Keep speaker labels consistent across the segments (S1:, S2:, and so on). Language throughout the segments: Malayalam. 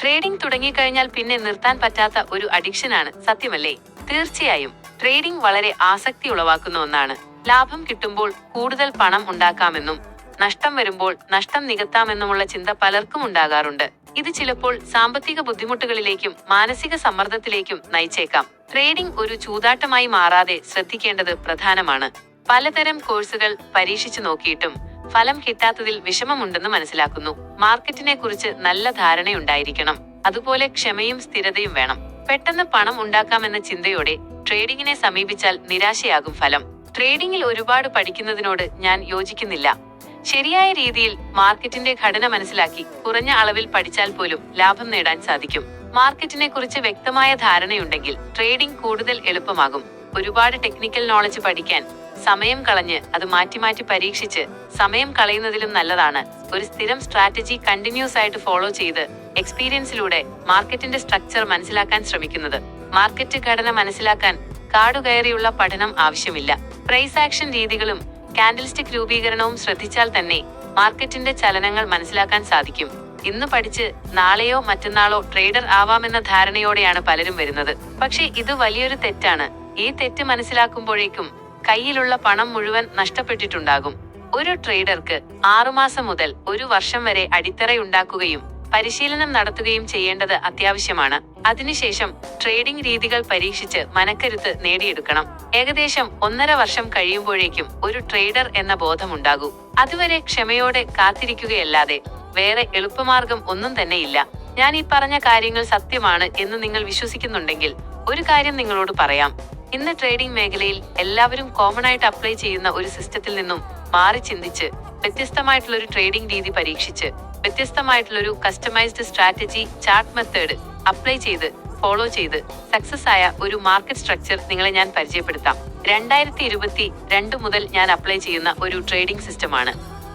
S1: ട്രേഡിംഗ് തുടങ്ങിക്കഴിഞ്ഞാൽ പിന്നെ നിർത്താൻ പറ്റാത്ത ഒരു അഡിക്ഷനാണ് സത്യമല്ലേ? തീർച്ചയായും. ട്രേഡിംഗ് വളരെ ആസക്തി ഉളവാക്കുന്ന ഒന്നാണ്. ലാഭം കിട്ടുമ്പോൾ കൂടുതൽ പണം ഉണ്ടാക്കാമെന്നും നഷ്ടം വരുമ്പോൾ നഷ്ടം നികത്താമെന്നുമുള്ള ചിന്ത പലർക്കും ഉണ്ടാകാറുണ്ട്. ഇത് ചിലപ്പോൾ സാമ്പത്തിക ബുദ്ധിമുട്ടുകളിലേക്കും മാനസിക സമ്മർദ്ദത്തിലേക്കും നയിച്ചേക്കാം. ട്രേഡിംഗ് ഒരു ചൂതാട്ടമായി മാറാതെ ശ്രദ്ധിക്കേണ്ടത് പ്രധാനമാണ്. പലതരം കോഴ്സുകൾ പരീക്ഷിച്ചു നോക്കിയിട്ടും ഫലം കിട്ടാത്തതിൽ വിഷമമുണ്ടെന്ന് മനസ്സിലാക്കുന്നു. മാർക്കറ്റിനെ കുറിച്ച് നല്ല ധാരണയുണ്ടായിരിക്കണം. അതുപോലെ ക്ഷമയും സ്ഥിരതയും വേണം. പെട്ടെന്ന് പണം ഉണ്ടാക്കാമെന്ന ചിന്തയോടെ ട്രേഡിങ്ങിനെ സമീപിച്ചാൽ നിരാശയാകും ഫലം. ട്രേഡിങ്ങിൽ ഒരുപാട് പഠിക്കുന്നതിനോട് ഞാൻ യോജിക്കുന്നില്ല. ശരിയായ രീതിയിൽ മാർക്കറ്റിന്റെ ഘടന മനസ്സിലാക്കി കുറഞ്ഞ അളവിൽ പഠിച്ചാൽ പോലും ലാഭം നേടാൻ സാധിക്കും. മാർക്കറ്റിനെ കുറിച്ച് വ്യക്തമായ ധാരണയുണ്ടെങ്കിൽ ട്രേഡിംഗ് കൂടുതൽ എളുപ്പമാകും. ഒരുപാട് ടെക്നിക്കൽ നോളജ് പഠിക്കാൻ സമയം കളഞ്ഞ് അത് മാറ്റി മാറ്റി പരീക്ഷിച്ച് സമയം കളയുന്നതിലും നല്ലതാണ്. ഒരു സ്ഥിരം സ്ട്രാറ്റജി കണ്ടിന്യൂസ് ആയിട്ട് ഫോളോ ചെയ്ത് എക്സ്പീരിയൻസിലൂടെ മാർക്കറ്റിന്റെ സ്ട്രക്ചർ മനസ്സിലാക്കാൻ ശ്രമിക്കുന്നത്. മാർക്കറ്റ് ഘടന മനസ്സിലാക്കാൻ കാടുകയറിയുള്ള പഠനം ആവശ്യമില്ല. പ്രൈസ് ആക്ഷൻ രീതികളും കാൻഡിൽസ്റ്റിക് രൂപീകരണവും ശ്രദ്ധിച്ചാൽ തന്നെ മാർക്കറ്റിന്റെ ചലനങ്ങൾ മനസ്സിലാക്കാൻ സാധിക്കും. ഇന്ന് പഠിച്ച് നാളെയോ മറ്റന്നാളോ ട്രേഡർ ആവാമെന്ന ധാരണയോടെയാണ് പലരും വരുന്നത്. പക്ഷേ ഇത് വലിയൊരു തെറ്റാണ്. ഈ തെറ്റ് മനസ്സിലാക്കുമ്പോഴേക്കും കയ്യിലുള്ള പണം മുഴുവൻ നഷ്ടപ്പെട്ടിട്ടുണ്ടാകും. ഒരു ട്രേഡർക്ക് ആറുമാസം മുതൽ ഒരു വർഷം വരെ അടിത്തറയുണ്ടാക്കുകയും പരിശീലനം നടത്തുകയും ചെയ്യേണ്ടത് അത്യാവശ്യമാണ്. അതിനുശേഷം ട്രേഡിംഗ് രീതികൾ പരീക്ഷിച്ച് മനക്കരുത്ത് നേടിയെടുക്കണം. ഏകദേശം ഒന്നര വർഷം കഴിയുമ്പോഴേക്കും ഒരു ട്രേഡർ എന്ന ബോധമുണ്ടാകൂ. അതുവരെ ക്ഷമയോടെ കാത്തിരിക്കുകയല്ലാതെ വേറെ എളുപ്പമാർഗം ഒന്നും തന്നെയില്ല. ഞാൻ ഈ പറഞ്ഞ കാര്യങ്ങൾ സത്യമാണ് എന്ന് നിങ്ങൾ വിശ്വസിക്കുന്നുണ്ടെങ്കിൽ ഒരു കാര്യം നിങ്ങളോട് പറയാം. ഇന്ന് ട്രേഡിംഗ് മേഖലയിൽ എല്ലാവരും കോമൺ ആയിട്ട് അപ്ലൈ ചെയ്യുന്ന ഒരു സിസ്റ്റത്തിൽ നിന്നും മാറി ചിന്തിച്ച് വ്യത്യസ്തമായിട്ടുള്ള ഒരു ട്രേഡിംഗ് രീതി പരീക്ഷിച്ച് വ്യത്യസ്തമായിട്ടുള്ള ഒരു customised strategy chart method apply ചെയ്ത് ഫോളോ ചെയ്ത് സക്സസ് ആയ ഒരു മാർക്കറ്റ് സ്ട്രക്ചർ നിങ്ങളെ ഞാൻ പരിചയപ്പെടുത്താം. രണ്ടായിരത്തി ഇരുപത്തി രണ്ട് മുതൽ ഞാൻ അപ്ലൈ ചെയ്യുന്ന ഒരു ട്രേഡിംഗ് സിസ്റ്റമാണ്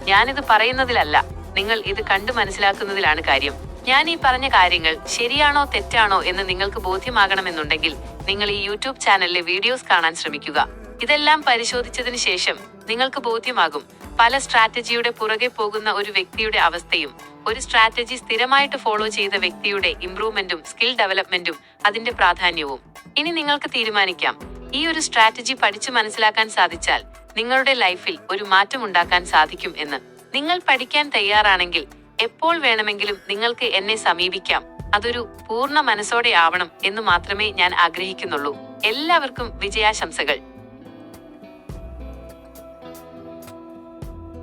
S1: ഞാനിത് പറയുന്നതിലല്ല നിങ്ങൾ ഇത് കണ്ടു മനസ്സിലാക്കുന്നതിലാണ് കാര്യം. ഞാൻ ഈ പറഞ്ഞ കാര്യങ്ങൾ ശരിയാണോ തെറ്റാണോ എന്ന് നിങ്ങൾക്ക് ബോധ്യമാകണമെന്നുണ്ടെങ്കിൽ നിങ്ങൾ ഈ യൂട്യൂബ് ചാനലിലെ വീഡിയോസ് കാണാൻ ശ്രമിക്കുക. ഇതെല്ലാം പരിശോധിച്ചതിന് ശേഷം നിങ്ങൾക്ക് ബോധ്യമാകും പല സ്ട്രാറ്റജിയുടെ പുറകെ പോകുന്ന ഒരു വ്യക്തിയുടെ അവസ്ഥയും ഒരു സ്ട്രാറ്റജി സ്ഥിരമായിട്ട് ഫോളോ ചെയ്ത വ്യക്തിയുടെ ഇംപ്രൂവ്മെന്റും സ്കിൽ ഡെവലപ്മെന്റും അതിന്റെ പ്രാധാന്യവും. ഇനി നിങ്ങൾക്ക് തീരുമാനിക്കാം. ഈ ഒരു സ്ട്രാറ്റജി പഠിച്ചു മനസ്സിലാക്കാൻ സാധിച്ചാൽ നിങ്ങളുടെ ലൈഫിൽ ഒരു മാറ്റം ഉണ്ടാക്കാൻ സാധിക്കും എന്ന്. നിങ്ങൾ പഠിക്കാൻ തയ്യാറാണെങ്കിൽ എപ്പോൾ വേണമെങ്കിലും നിങ്ങൾക്ക് എന്നെ സമീപിക്കാം. അതൊരു പൂർണ മനസ്സോടെ ആവണം എന്ന് മാത്രമേ ഞാൻ ആഗ്രഹിക്കുന്നുള്ളൂ. എല്ലാവർക്കും വിജയാശംസകൾ.